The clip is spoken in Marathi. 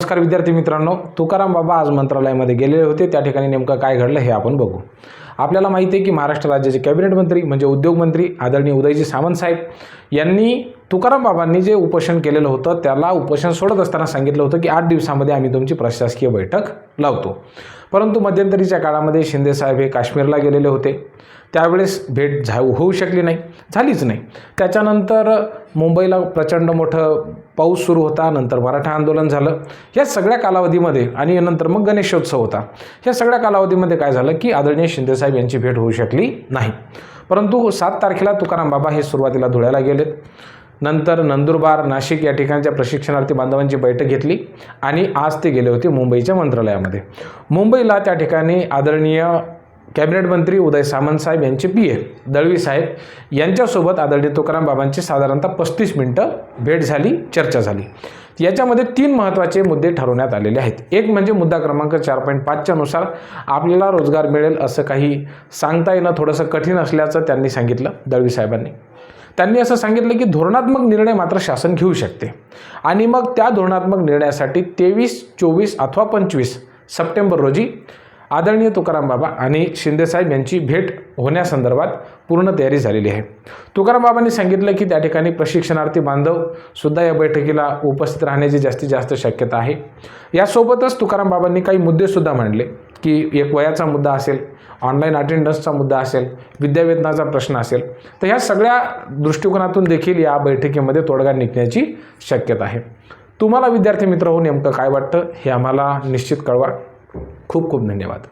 नमस्कार विद्यार्थी मित्रांनो तुकाराम बाबा आज मंत्रालयामध्ये गेलेले होते. त्या ठिकाणी नेमकं काय घडलं हे आपण बघू. आपल्याला माहिती आहे की महाराष्ट्र राज्याचे कॅबिनेट मंत्री म्हणजे उद्योगमंत्री आदरणीय उदयजी सामंत साहेब यांनी तुकाराम बाबांनी जे उपोषण केलेलं होतं त्याला उपोषण सोडत असताना सांगितलं होतं की आठ दिवसामध्ये आम्ही तुमची प्रशासकीय बैठक लावतो. परंतु मध्यंतरीच्या काळामध्ये शिंदे साहेब हे काश्मीरला गेलेले होते. त्यावेळेस भेट झा होऊ शकली नाही झालीच नाही. त्याच्यानंतर मुंबईला प्रचंड मोठं पाऊस सुरू होता नंतर मराठा आंदोलन झालं. या सगळ्या कालावधीमध्ये आणि नंतर मग गणेशोत्सव होता. या सगळ्या कालावधीमध्ये काय झालं की आदरणीय शिंदेसाहेब यांची भेट होऊ शकली नाही. परंतु सात तारखेला तुकाराम बाबा हे सुरुवातीला धुळ्याला गेलेत. नंतर नंदुरबार नाशिक या ठिकाणच्या प्रशिक्षणार्थी बांधवांची बैठक घेतली आणि आज ते गेले होते मुंबईच्या मंत्रालयामध्ये. मुंबईला त्या ठिकाणी आदरणीय कॅबिनेट मंत्री उदय सामंत साहेब यांचे पी ए दळवी साहेब यांच्यासोबत आदरणीय तुकाराम बाबांची साधारणतः पस्तीस मिनटं भेट झाली चर्चा झाली. याच्यामध्ये तीन महत्त्वाचे मुद्दे ठरवण्यात आलेले आहेत. एक म्हणजे मुद्दा क्रमांक चार पॉईंट पाचच्या नुसार आपल्याला रोजगार मिळेल असं काही सांगता येणं थोडंसं कठीण असल्याचं त्यांनी सांगितलं दळवी साहेबांनी. त्यांनी असं सांगितलं की धोरणात्मक निर्णय मात्र शासन घेऊ शकते. आणि मग त्या धोरणात्मक निर्णयासाठी तेवीस चोवीस अथवा पंचवीस सप्टेंबर रोजी आदरणीय तुकाराम बाबा आणि शिंदेसाहेब यांची भेट होण्यासंदर्भात पूर्ण तयारी झालेली आहे. तुकाराम बाबांनी सांगितलं की त्या ठिकाणी प्रशिक्षणार्थी बांधव सुद्धा या बैठकीला उपस्थित राहण्याची जास्तीत जास्त शक्यता आहे. यासोबतच तुकाराम बाबांनी काही मुद्देसुद्धा मांडले. की एक वयाचा मुद्दा असेल ऑनलाईन अटेंडन्सचा मुद्दा असेल विद्यावेतनाचा प्रश्न असेल तर ह्या सगळ्या दृष्टिकोनातून देखील या बैठकीमध्ये तोडगा निघण्याची शक्यता आहे. तुम्हाला विद्यार्थी मित्र हो नेमकं काय वाटतं हे आम्हाला निश्चित कळवा. खूप खूप धन्यवाद.